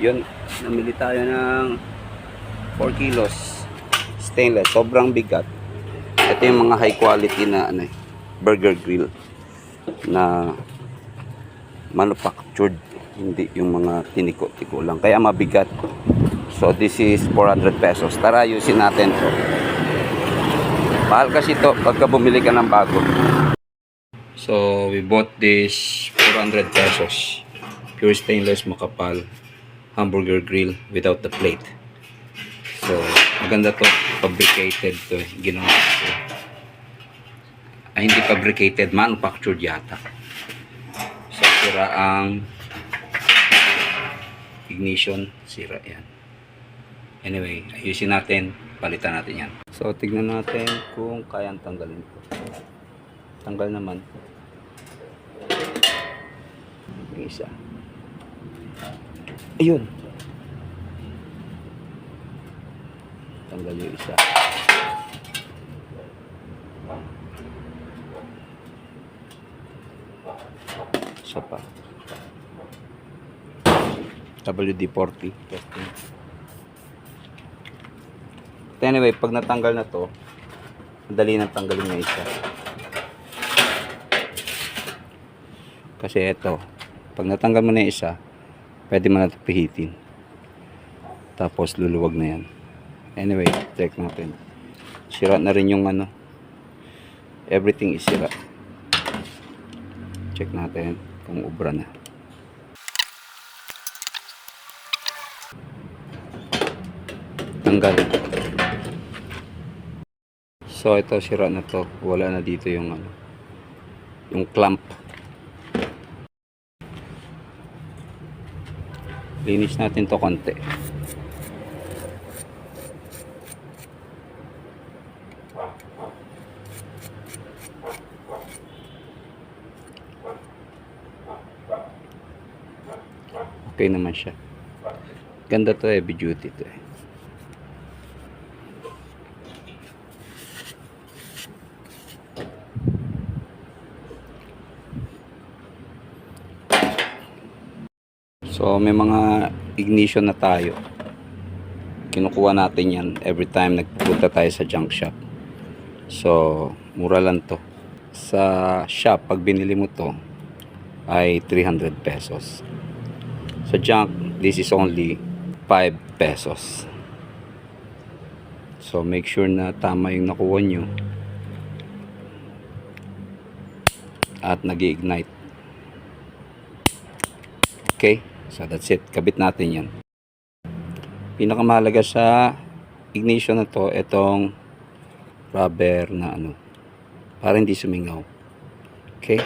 Yun, namili tayo ng 4 kilos stainless. Sobrang bigat. Ito yung mga high quality na ano, eh, burger grill na manufactured. Hindi yung mga tiniko-tiko lang. Kaya mabigat. So this is 400 pesos. Tara, ayusin natin to. Mahal kasi to pagka bumili ka ng bago. So we bought this 400 pesos. Pure stainless makapal hamburger grill without the plate. So, maganda to. Fabricated to. eh. Ginawa to. Ay, hindi fabricated. Manufactured yata. So, sira ang ignition. Sira yan. Anyway, ayusin natin. Palitan natin yan. So, tignan natin kung kayang tanggalin ito. Tanggal naman. Isa. Ayun. Tanggal yung isa. Isa pa. WD-40 testing. Anyway, pag natanggal na to, madali nang tanggalin na isa. Kasi ito, pag natanggal mo na isa, pwede mo na ito pihitin. Tapos luluwag na yan. Anyway, check natin. Sira na rin yung ano. Everything is sira. Check natin kung ubra na. Tanggal. So ito sira na to. Wala na dito yung ano. Yung clamp. Linis natin to konti. Okay naman siya. Ganda to heavy duty to eh. So may mga ignition na tayo. Kinukuha natin yan every time nagpunta tayo sa junk shop. So mura lang to. Sa shop pag binili mo to ay 300 pesos. Sa junk this is only 5 pesos. So make sure na tama yung nakuha nyo. At nag ignite Okay? So that's it. Kabit natin yan. Pinakamahalaga sa ignition na to, itong rubber na ano, para hindi sumingaw. Okay?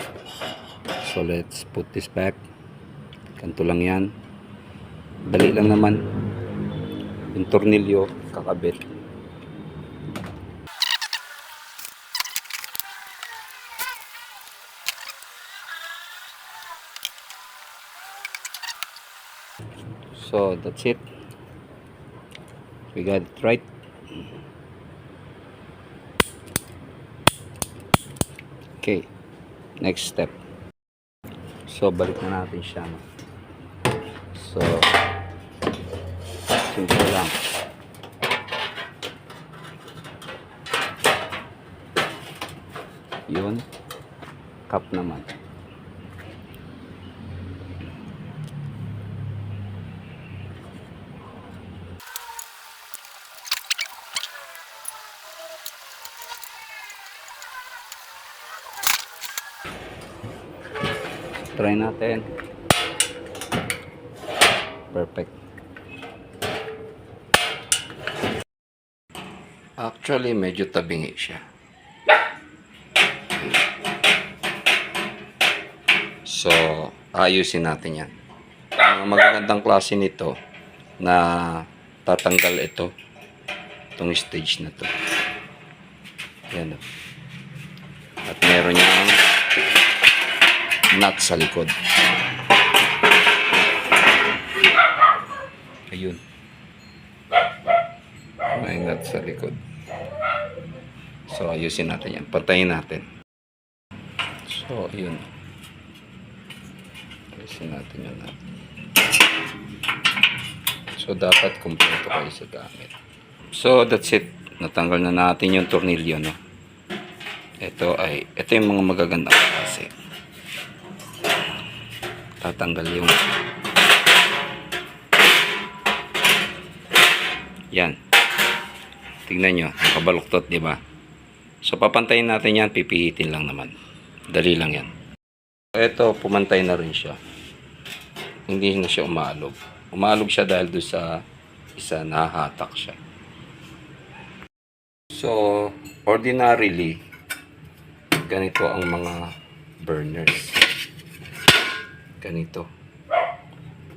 So let's put this back. Kanto lang yan. Dali lang naman. Yung tornilyo, kakabit. So that's it. We got it right. Okay. Next step. So balik na natin siya. no? So simple lang. Yun. Cup naman. Try natin. Perfect. Actually, medyo tabingi siya. So, ayusin natin yan. Ang magagandang klase nito na tatanggal ito itong stage na to. Yan o. At meron niyang nut sa likod. Ayun. May nut sa likod. So, ayusin natin yan. Patayin natin. So, ayun. Ayusin natin yung nut. So, dapat kumpleto kayo sa gamit. So, that's it. Natanggal na natin yung tornilyo, no? Ito ay, ito yung mga magagandang klase. Tatanggal yung Yan. Tingnan nyo, nakabaluktot, di ba? So, papantayin natin yan, pipihitin lang naman. Dali lang yan. Ito, pumantay na rin siya. Hindi na siya umaalog. Umaalog siya dahil doon sa isa, nahahatak siya. So, ordinarily, ganito ang mga burners. Ganito.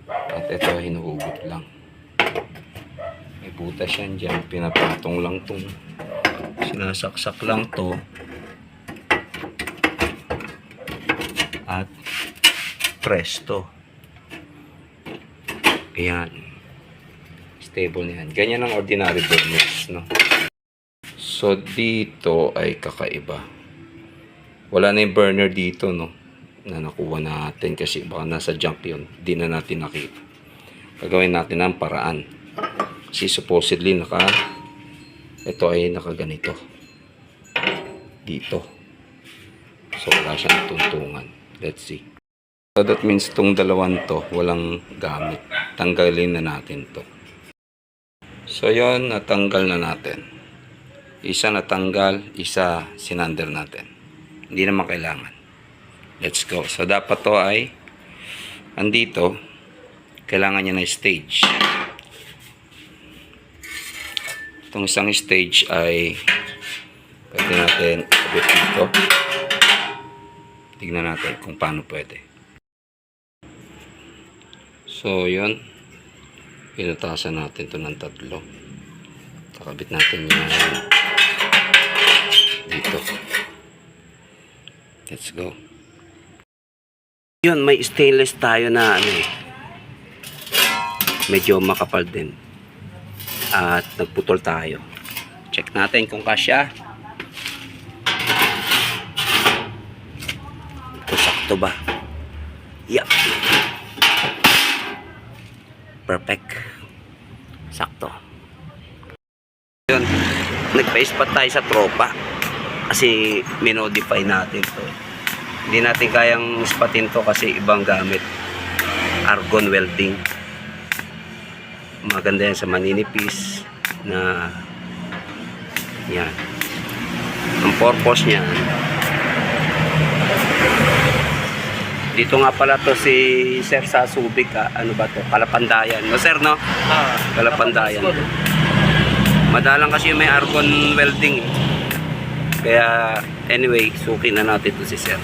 At ito, hinuhugot lang. May butas yan dyan. Pinapatong lang tong sinasaksak lang to. At presto. Ayan. Stable na yan. Ganyan ang ordinary burners, no? So, dito ay kakaiba. Wala na yung burner dito, no? Na nakuha natin kasi baka nasa junk yun. Di na natin nakita. Gagawin natin ang paraan. Kasi supposedly naka ito ay nakaganito. Dito. So, wala siyang tuntungan. Let's see. So, that means tong dalawan to, walang gamit. Tanggalin na natin to. So, yon natanggal na natin. Isa natanggal, isa sinander natin. Hindi naman kailangan. Let's go. So, dapat to ay andito. Kailangan niya na stage. Itong isang stage ay pwede natin kabit dito. Tignan natin kung paano pwede. So, yun. Pinutasan natin to ng tatlo. Kakabit natin yan dito. Let's go. Yun, may stainless tayo na ano eh. Medyo makapal din. At nagputol tayo. Check natin kung kasya. Kung ba. Yup. Perfect. Sakto. Yun. Nagpa-spot tayo sa tropa. Kasi minodify natin to. Hindi natin kayang spatin to kasi ibang gamit. Argon welding. Maganda yan sa maninipis na yan. Ang purpose niya dito nga pala to si Sir sa Subic ah. ano ba to? Kalapandayan. No sir no? Ah, Kalapandayan. Madalang kasi may argon welding eh. Kaya anyway, suki na natin to si Sir.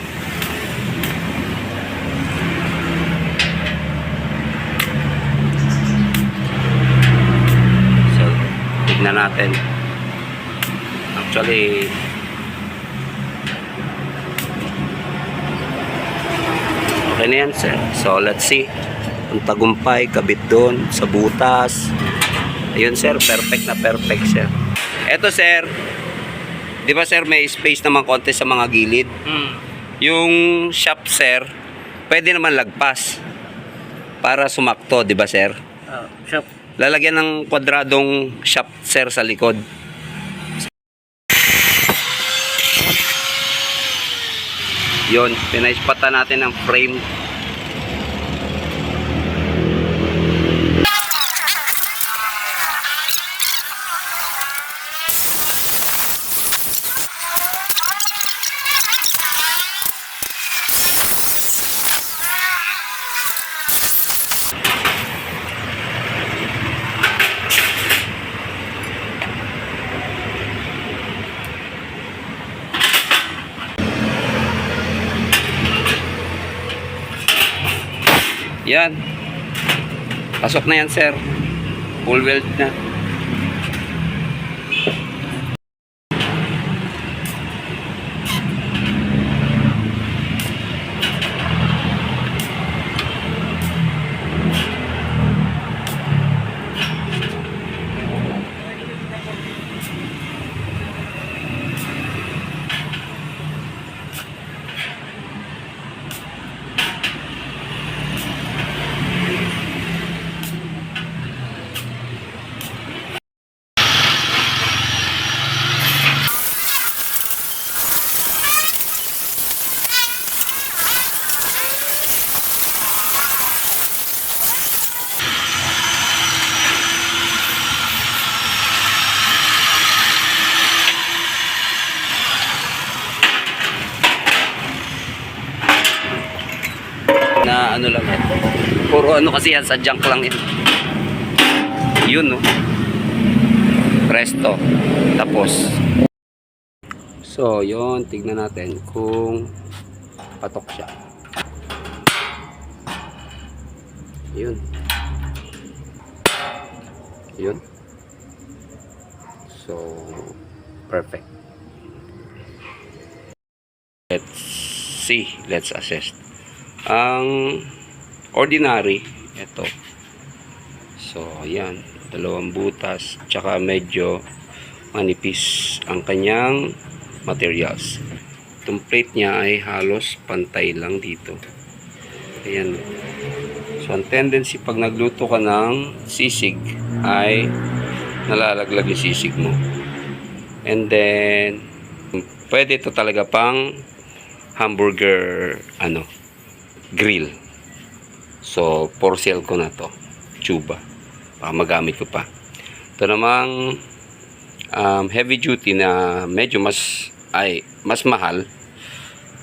So, tignan natin. Actually, okay na yan, sir. So, let's see. Ang tagumpay, kabit doon, sa butas. Ayun, sir. Perfect na perfect, sir. Eto, sir. Di ba, sir, may space naman konti sa mga gilid? Hmm. Yung shop, sir, pwede naman lagpas para sumakto, di ba, sir? Ah, shop. Lalagyan ng kwadradong sir, sa likod. Yun, pinaispatan natin ng frame. Yan. Pasok na yan, sir. Full weld na. Pero ano kasi yan, sa junk lang yun. Yun, no? Presto. Tapos. So, yun. Tignan natin kung patok siya. Yun. Yun. So, perfect. Let's see. Let's assess. Ang ordinary, ito. So, ayan. Dalawang butas. Tsaka medyo manipis ang kanyang materials. Itong plate niya ay halos pantay lang dito. Ayan. So, ang tendency pag nagluto ka ng sisig ay nalalaglag yung sisig mo. And then, pwede ito talaga pang hamburger, ano, grill. So, for sale ko na to. Chuba. Baka magamit ko pa. Ito namang um, heavy duty na medyo mas ay mas mahal.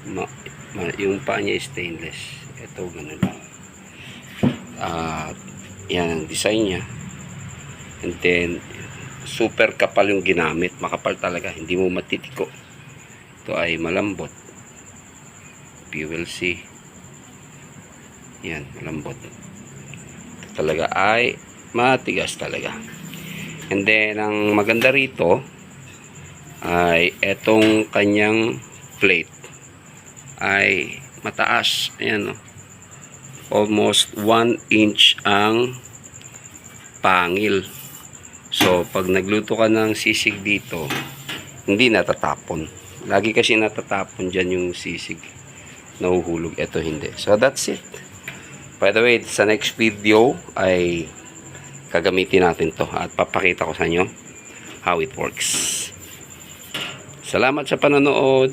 Ma, ma- yung paa niya stainless. Ito ganun. At yan ang design niya. And then super kapal yung ginamit. Makapal talaga. Hindi mo matitiko. Ito ay malambot. See. Yan, malambot. Ito talaga ay matigas talaga. And then, ang maganda rito ay etong kanyang plate ay mataas. Ayan, no? Almost 1 inch ang pangil. So, pag nagluto ka ng sisig dito, hindi natatapon. Lagi kasi natatapon dyan yung sisig. Nahuhulog. Ito hindi. So, that's it. By the way, sa next video ay gagamitin natin to at papakita ko sa inyo how it works. Salamat sa panonood.